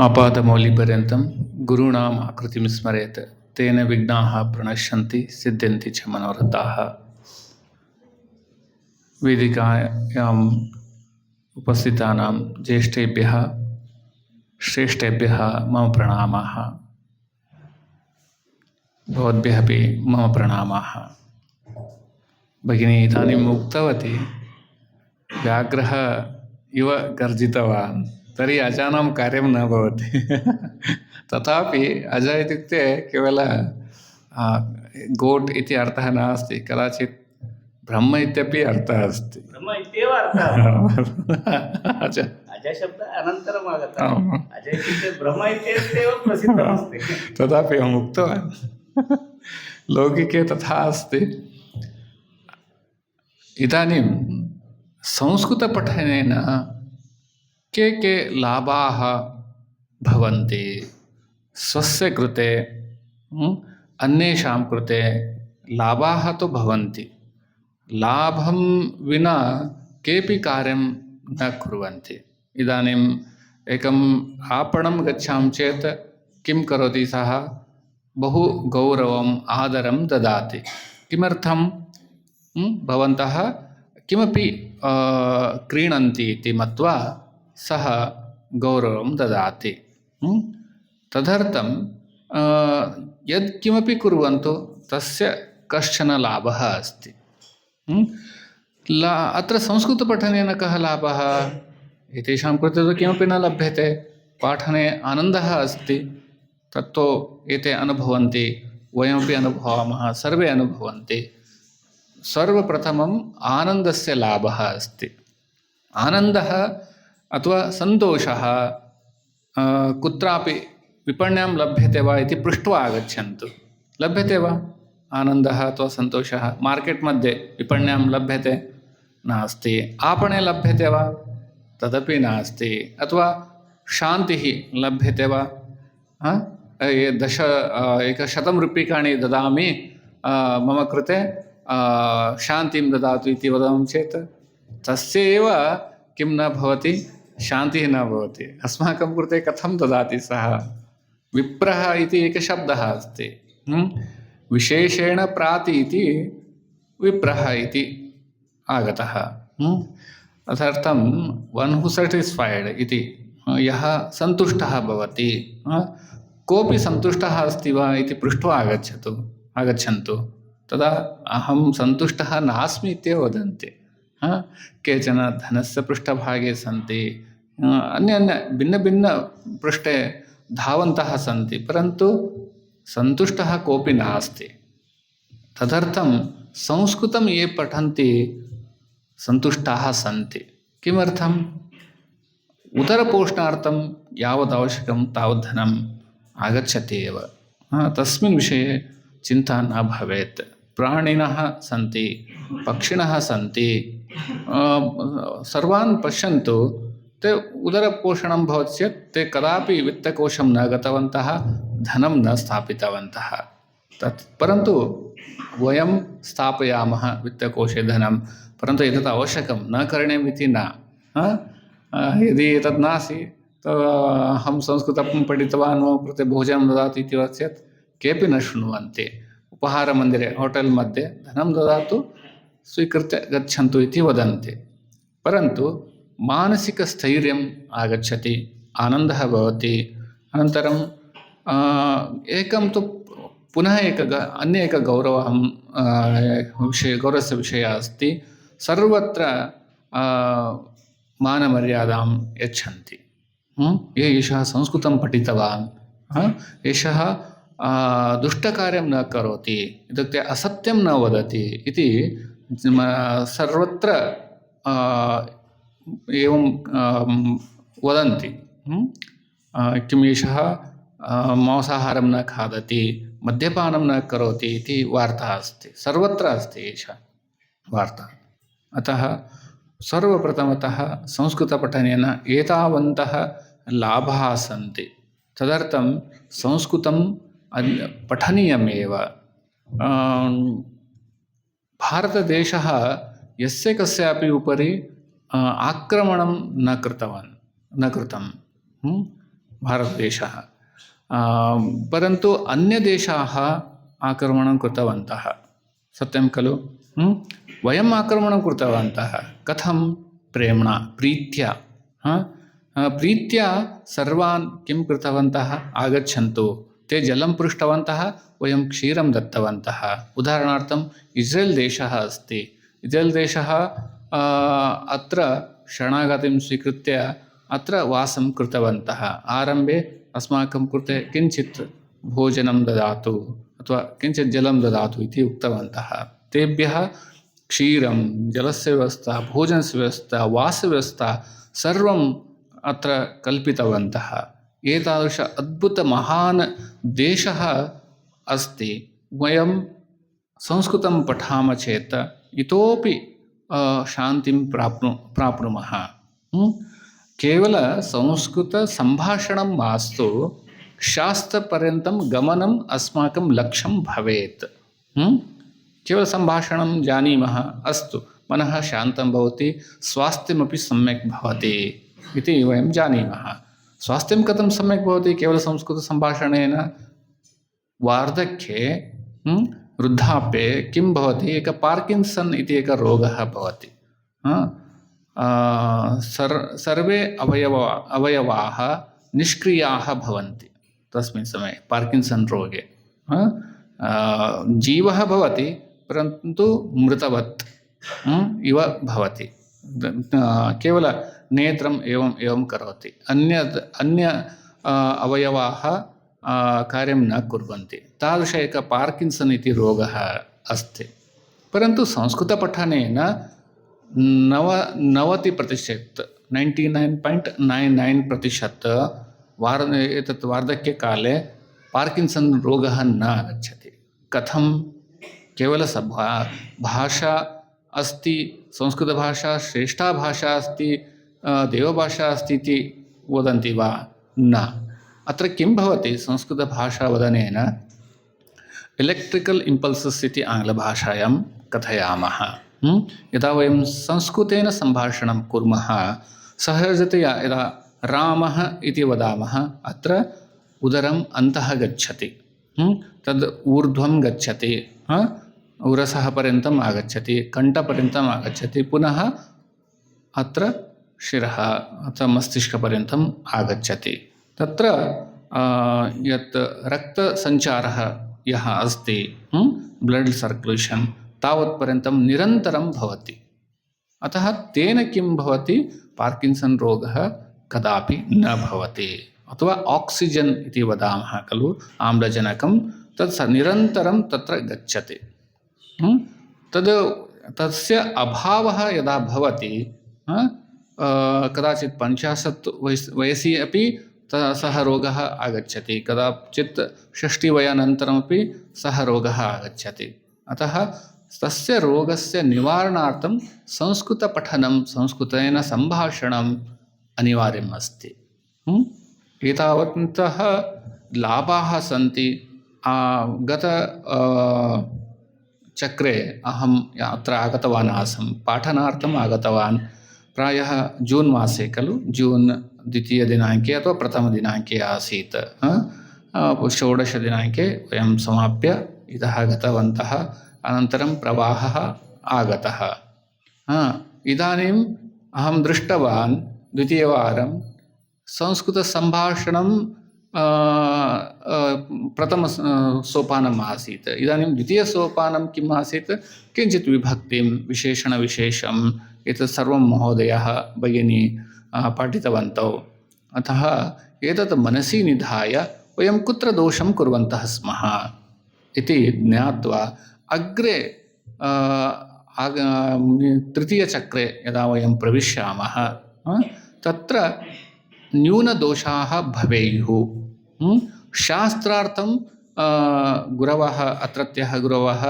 आपादमौलिपर्यन्तं गुरूणाम् आकृतिं स्मरेत्, तेन विघ्नाः प्रणश्यन्ति, सिद्ध्यन्ति च मनोरथाः। वेदिकायाम् उपस्थितानां ज्येष्ठेभ्यः, श्रेष्ठेभ्यः मम प्रणामाः। भवद्भ्यः अपि मम प्रणामाः। भगिनी, इदानीम् उक्तवती, व्याघ्रः इव गर्जितवान्। तर्हि अजानां कार्यं न भवति। तथापि अज इत्युक्ते केवल गोट् इति अर्थः नास्ति कदाचित् ब्रह्म इत्यपि अर्थः अस्ति। ब्रह्म इत्येव अर्थः। अज। अजशब्दः अनन्तरम् आगतः। अज इत्युक्ते ब्रह्म इत्येव प्रसिद्धमस्ति। तथापि अहम् उक्तवान्। लौकिके तथा अस्ति। इदानीं संस्कृतपठनेन के के लाभाः भवन्ति। स्वस्य कृते अन्येषां कृते लाभाः तु भवन्ति। लाभं विना केऽपि कार्यं न कुर्वन्ति। इदानीम् एकम् आपणं गच्छामि चेत् किं करोति सः? बहु गौरवम्, आदरं ददाति। किमर्थं? भवन्तः किमपि क्रीणन्ति इति मत्वा सः गौरवं ददाति म्, तदर्थं आ, यत्किमपि कुर्वन्तु तस्य कश्चन लाभः अस्ति म्, ला अत्र संस्कृतपठनेन कः लाभः एतेषां कृते तु किमपि न लभ्यते पाठने आनन्दः अस्ति तत्तु एते अनुभवन्ति वयमपि अनुभवामः सर्वे अनुभवन्ति सर्वप्रथमम् आनन्दस्य लाभः अस्ति आनन्दः अथवा सन्तोषः कुत्रापि विपण्यां लभ्यते वा इति पृष्ट्वा आगच्छन्तु। लभ्यते वा? आनन्दः अथवा सन्तोषः? मार्केट् मध्ये विपण्यां लभ्यते? नास्ति। आपणे लभ्यते वा? तदपि नास्ति। अथवा शान्तिः लभ्यते वा? ये दश एकशतं रूप्यकाणि ददामि मम कृते शान्तिं ददातु इति वदामि चेत्, तस्य एव किं न भवति? शान्तिः न भवति अस्माकं कृते कथं ददाति सः विप्रः इति एकः शब्दः अस्ति विशेषेण प्राति इति विप्रः इति आगतः? तदर्थं वन् हु साटिस्फैड् इति, यः सन्तुष्टः भवति? कोऽपि सन्तुष्टः अस्ति वा इति पृष्ट्वा आगच्छतु, आगच्छन्तु तदा अहं सन्तुष्टः नास्मि इत्येव वदन्ति? केचन धनस्य पृष्ठभागे सन्ति अ, अन्य अन्य भिन्नभिन्नपृष्ठे धावन्तः सन्ति परन्तु सन्तुष्टः कोऽपि नास्ति तदर्थं संस्कृतं ये पठन्ति सन्तुष्टाः सन्ति किमर्थम् उदरपोषणार्थं यावत् आवश्यकं तावत् धनम् आगच्छति एव हा, तस्मिन् विषये चिन्ता न भवेत् प्राणिनः सन्ति पक्षिणः सन्ति आ, सर्वान् पश्यन्तु ते उदरपोषणं भवति चेत् ते कदापि वित्तकोशं न गतवन्तः, धनं न स्थापितवन्तः। तत् परन्तु वयं स्थापयामः वित्तकोशे धनं, परन्तु एतत् आवश्यकं न करणीयम् इति न। यदि एतत् नासीत् अहं संस्कृतं पठितवान्, मम कृते भोजनं ददातु इति वदति चेत् केऽपि न शृण्वन्ति। उपहारमन्दिरे, होटेल् मध्ये धनं ददातु, स्वीकृत्य गच्छन्तु इति वदन्ति। परन्तु मानसिकस्थैर्यम् आगच्छति आनन्दः भवति अनन्तरं आ, एकं तु पुनः एक ग अन्य एकः गौरवः विषय गौरवस्य विषयः अस्ति सर्वत्र आ, मानमर्यादां यच्छन्ति हं? ये एषः संस्कृतं पठितवान् हा? एषः आ, दुष्टकार्यं न करोति इत्युक्ते असत्यं न वदति इति म- सर्वत्र आ, एवं आम्, वदन्ति। किम् एषः मांसाहारं न खादति मद्यपानं न करोति इति वार्ता अस्ति। सर्वत्र अस्ति एषा वार्ता। अतः सर्वप्रथमतः संस्कृतपठनेन एतावन्तः लाभाः सन्ति। तदर्थं संस्कृतम् पठनीयमेव। भारतदेशः यस्य कस्यापि उपरि आक्रमणं न कृतवान् न कृतं हं? भारतदेशः आ, परन्तु अन्यदेशाः आक्रमणं कृतवन्तः सत्यं खलु ह्म्? वयम् आक्रमणं कृतवन्तः कथं प्रेम्णा प्रीत्या हा? आ, प्रीत्या सर्वान् किं कृतवन्तः आगच्छन्तु ते जलं पृष्टवन्तः वयं क्षीरं दत्तवन्तः उदाहरणार्थम् इस्रेल् देशः अस्ति इस्रेल् देशः आ, अत्र शरणागतिं स्वीकृत्य अत्र वासं कृतवन्तः। आरम्भे अस्माकं कृते किञ्चित् भोजनं ददातु अथवा किञ्चित् जलं ददातु इति उक्तवन्तः। तेभ्यः क्षीरं, जलस्य व्यवस्था भोजनस्य व्यवस्था वासव्यवस्था सर्वम् अत्र कल्पितवन्तः। एतादृश अद्भुतमहान् देशः अस्ति। वयं संस्कृतं पठामः चेत् इतोपि शान्तिं प्राप्नु, प्राप्नुमः। ह्म्? केवलं संस्कृतसम्भाषणं मास्तु, शास्त्रपर्यन्तं गमनम् अस्माकं लक्ष्यं भवेत्। ह्म्? केवलं सम्भाषणं जानीमः, अस्तु, मनः शान्तं भवति, स्वास्थ्यमपि सम्यक् भवति इति वयं जानीमः। स्वास्थ्यं कथं सम्यक् भवति? केवलं संस्कृतसम्भाषणेन? वार्धक्ये वृद्धाप्ये किं भवति एक पार्किन्सन् इति एकः रोगः भवति हा? आ, सर् सर्वे अवयव अवयवाः निष्क्रियाः भवन्ति तस्मिन् समये पार्किन्सन् रोगे हा? आ, जीवः भवति परन्तु मृतवत् ह्म्, इव भवति द- आ, केवलं नेत्रम् एवम् एवं करोति अन्यत् अन्य आ, अवयवाः आ, कार्यं न कुर्वन्ति तादृश एकः पार्किन्सन् इति रोगः अस्ति परन्तु संस्कृतपठनेन नव नवतिप्रतिशत् ninety nine point nine nine प्रतिशत् वार एतत् वार्धक्यकाले पार्किन्सन् रोगः न आगच्छति कथं केवलसभा भाषा अस्ति संस्कृतभाषा श्रेष्ठा भाषा अस्ति देवभाषा अस्ति इति वदन्ति वा न अत्र किं भवति संस्कृतभाषावदनेन एलेक्ट्रिकल् इम्पल्सस् इति आङ्ग्लभाषायां कथयामः ह्म्? यदा वयं संस्कृतेन सम्भाषणं कुर्मः सहजतया यदा रामः इति वदामः अत्र उदरम् अन्तः गच्छति ह्म्? तद् ऊर्ध्वं गच्छति हा? उरसः पर्यन्तम् आगच्छति कण्ठपर्यन्तम् आगच्छति पुनः अत्र शिरः अथवा मस्तिष्कपर्यन्तम् आगच्छति तत्र यत् रक्तसञ्चारः यः अस्ति ब्लड् सर्क्युलेशन् तावत्पर्यन्तं निरन्तरं भवति। अतः तेन किं भवति? पार्किन्सन् रोगः कदापि न भवति। अथवा आक्सिजन् इति वदामः खलु, आम्लजनकं, तत् निरन्तरं तत्र गच्छति? तद्, तस्य अभावः यदा भवति कदाचित् पञ्चाशत् वयस्, वयसि अपि त सः रोगः आगच्छति कदाचित् षष्टिवयानन्तरमपि सः रोगः आगच्छति अतः तस्य रोगस्य निवारणार्थं संस्कृतपठनं संस्कृतेन सम्भाषणम् अनिवार्यम् अस्ति ह्म्? एतावन्तः लाभाः सन्ति आ, गत आ, चक्रे अहम् अत्र आगतवान् आसं पाठनार्थम् आगतवान् प्रायः जून् मासे खलु जून् द्वितीयदिनाङ्के अथवा प्रथमदिनाङ्के आसीत् हा? आ, षोडशदिनाङ्के वयं समाप्य इतः गतवन्तः अनन्तरं प्रवाहः आगतः हा, इदानीम् अहं दृष्टवान् द्वितीयवारं संस्कृतसम्भाषणं आ, आ, प्रथम सोपानम् आसीत् इदानीं द्वितीयसोपानं किम् आसीत् किञ्चित् विभक्तिं विशेषणविशेषम् एतत् सर्वं महोदयः भगिनी आ, पाठितवन्तौ अतः एतत् मनसि निधाय वयं कुत्र दोषं कुर्वन्तः स्मः इति ज्ञात्वा अग्रे आ, आग तृतीयचक्रे यदा वयं प्रविशामः आ, तत्र न्यूनदोषाः भवेयुः ह्म्? शास्त्रार्थं आ, गुरवः अत्रत्यः गुरवः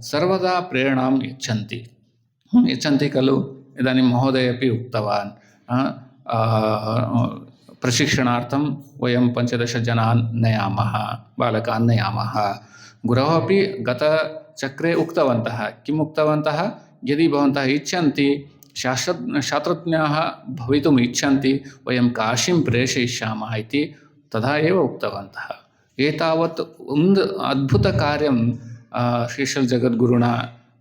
सर्वदा प्रेरणां यच्छन्ति ह्म्? यच्छन्ति खलु इदानीं महोदय अपि उक्तवान् आ, आ, प्रशिक्षणार्थं वयं पञ्चदशजनान् नयामः बालकान् नयामः। गुरवः अपि गतचक्रे उक्तवन्तः। किम् उक्तवन्तः? यदि भवन्तः इच्छन्ति शास्त्र शास्त्रज्ञाः भवितुम् इच्छन्ति वयं काशीं प्रेषयिष्यामः इति तथा एव उक्तवन्तः। एतावत् उन्द अद्भुतकार्यं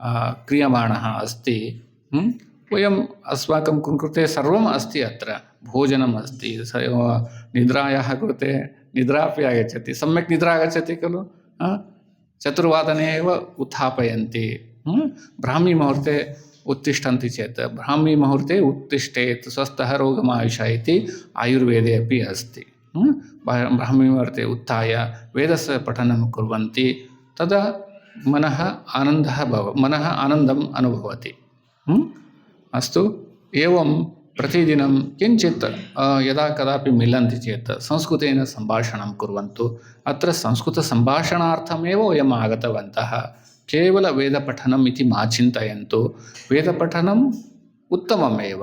आ, क्रियमाणः अस्ति? वयम् अस्माकं कृते सर्वम् अस्ति अत्र भोजनम् अस्ति स एव निद्रायाः कृते निद्रापि आगच्छति सम्यक् निद्रा आगच्छति खलु आ? चतुर्वादने एव उत्थापयन्ति ह्म्? ब्राह्मीमुहूर्ते उत्तिष्ठन्ति चेत् ब्राह्मीमुहूर्ते उत्तिष्ठेत् स्वस्थः रोगमायुष इति आयुर्वेदे अपि अस्ति ह्म्? ब्रा- ब्राह्मीमुहूर्ते उत्थाय वेदस्य पठनं कुर्वन्ति तदा मनः आनन्दः भव मनः आनन्दम् अनुभवति ह्म्? अस्तु एवं प्रतिदिनं किञ्चित् अ, यदा कदापि मिलन्ति चेत् संस्कृतेन सम्भाषणं कुर्वन्तु अत्र संस्कृतसम्भाषणार्थमेव वयम् आगतवन्तः केवलवेदपठनम् इति मा चिन्तयन्तु वेदपठनम् उत्तममेव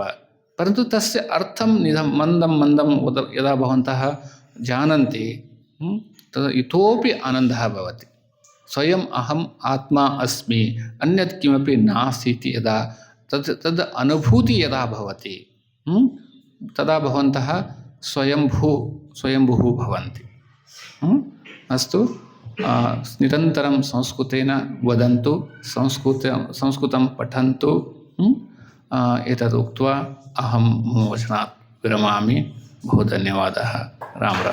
परन्तु तस्य अर्थं निधं मन्दं मन्दं उद यदा भवन्तः जानन्ति ह्म्, तदा इतोपि आनन्दः भवति स्वयम् अहम् आत्मा अस्मि अन्यत् किमपि नास्ति इति यदा तत् तद् अनुभूतिः यदा भवति तदा भवन्तः स्वयंभू, स्वयंभुः भवन्ति? अस्तु निरन्तरं संस्कृतेन वदन्तु, संस्कृत, संस्कृतं पठन्तु एतदुक्त्वा अहं मम वचनात् विरमामि। बहु धन्यवादः। राम राम।